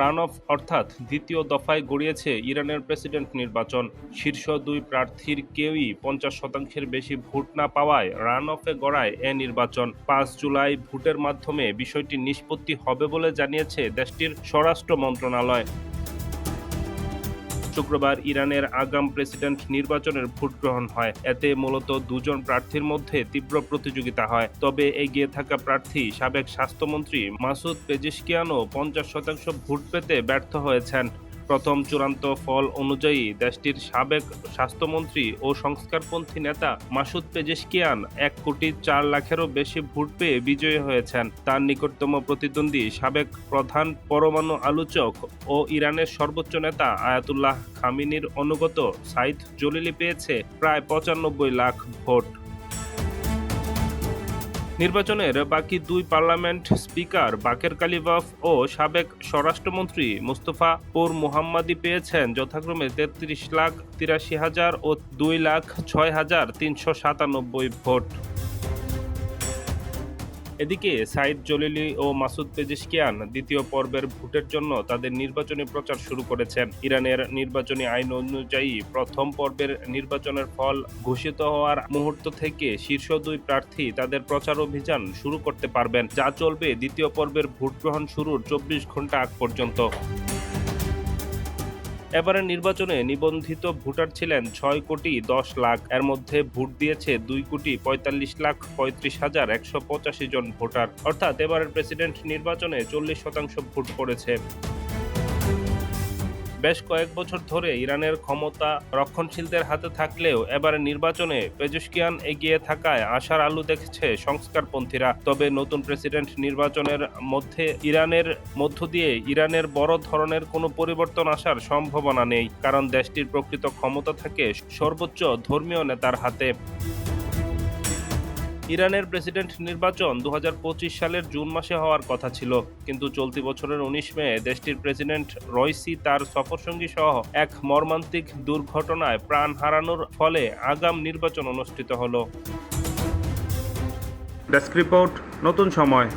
Run of অর্থাৎ দ্বিতীয় দফায় গড়িয়েছে ইরানের প্রেসিডেন্ট নির্বাচন। শীর্ষ দুই প্রার্থীর কেউই পঞ্চাশ শতাংশের বেশি ভোট না পাওয়ায় রান অফে গড়ায় এ নির্বাচন। পাঁচ জুলাই ভোটের মাধ্যমে বিষয়টি নিষ্পত্তি হবে বলে জানিয়েছে দেশটির স্বরাষ্ট্র মন্ত্রণালয়। শুক্রবার ইরানের আগাম প্রেসিডেন্ট নির্বাচনের ভোট গ্রহণ হয়। এতে মূলত দুজন প্রার্থীর মধ্যে তীব্র প্রতিযোগিতা হয়। তবে এগিয়ে থাকা প্রার্থী, সাবেক স্বাস্থ্যমন্ত্রী মাসুদ পেজিশকিয়ানও পঞ্চাশ শতাংশ ভোট পেতে ব্যর্থ হয়েছেন। প্রথম চূড়ান্ত ফল অনুযায়ী দেশটির সাবেক স্বাস্থ্যমন্ত্রী ও সংস্কারপন্থী নেতা মাসুদ পেজেশকিয়ান এক কোটি চার লাখেরও বেশি ভোট পেয়ে বিজয়ী হয়েছেন। তার নিকটতম প্রতিদ্বন্দ্বী সাবেক প্রধান পরমাণু আলোচক ও ইরানের সর্বোচ্চ নেতা আয়াতুল্লাহ খামিনির অনুগত সাইদ জলিলি পেয়েছে প্রায় পঁচানব্বই লাখ ভোট। নির্বাচনের বাকি দুই পার্লামেন্ট স্পিকার বাকের কালিবাফ ও সাবেক স্বরাষ্ট্রমন্ত্রী মুস্তফা পুর মুহাম্মাদি পেয়েছেন যথাক্রমে তেত্রিশ লাখ তিরাশি হাজার ও দুই লাখ ছয় হাজার তিনশো সাতানব্বই ভোট। এদিকে সাইদ জলিলি ও মাসুদ পেজিশকিয়ান দ্বিতীয় পর্বের ভোটের জন্য তাদের নির্বাচনী প্রচার শুরু করেছেন ইরানের নির্বাচনী আইন অনুযায়ী প্রথম পর্বের নির্বাচনের ফল ঘোষিত হওয়ার মুহূর্ত থেকে শীর্ষ দুই প্রার্থী তাদের প্রচার অভিযান শুরু করতে পারবেন। যা চলবে দ্বিতীয় পর্বের ভোট গ্রহণ শুরুর চব্বিশ ঘণ্টা আগ পর্যন্ত। এবারের নির্বাচনে নিবন্ধিত ভোটার ছিলেন ছয় কোটি দশ লাখ। এর মধ্যে ভোট দিয়েছে দুই কোটি পঁয়তাল্লিশ লাখ পঁয়ত্রিশ হাজার একশো পঁচাশি জন ভোটার। অর্থাৎ এবারের প্রেসিডেন্ট নির্বাচনে চল্লিশ শতাংশ ভোট পড়েছে। বেশ কয়েক বছর ধরে ইরানের ক্ষমতা রক্ষণশীলদের হাতে থাকলেও এবারের নির্বাচনে পেজুশকিয়ান এগিয়ে থাকায় আশার আলু দেখেছে সংস্কারপন্থীরা। তবে নতুন প্রেসিডেন্ট নির্বাচনের মধ্যে ইরানের মধ্য দিয়ে ইরানের বড় ধরনের কোনো পরিবর্তন আসার সম্ভাবনা নেই, কারণ দেশটির প্রকৃত ক্ষমতা থাকে সর্বোচ্চ ধর্মীয় নেতার হাতে। ইরানের প্রেসিডেন্ট নির্বাচন দু হাজার পঁচিশ সালের জুন মাসে হওয়ার কথা ছিল। কিন্তু চলতি বছরের উনিশ মে দেশটির প্রেসিডেন্ট রয়সি তার সফরসঙ্গী সহ এক মর্মান্তিক দুর্ঘটনায় প্রাণ হারানোর ফলে আগাম নির্বাচন অনুষ্ঠিত হল। ডেস্ক রিপোর্ট, নতুন সময়।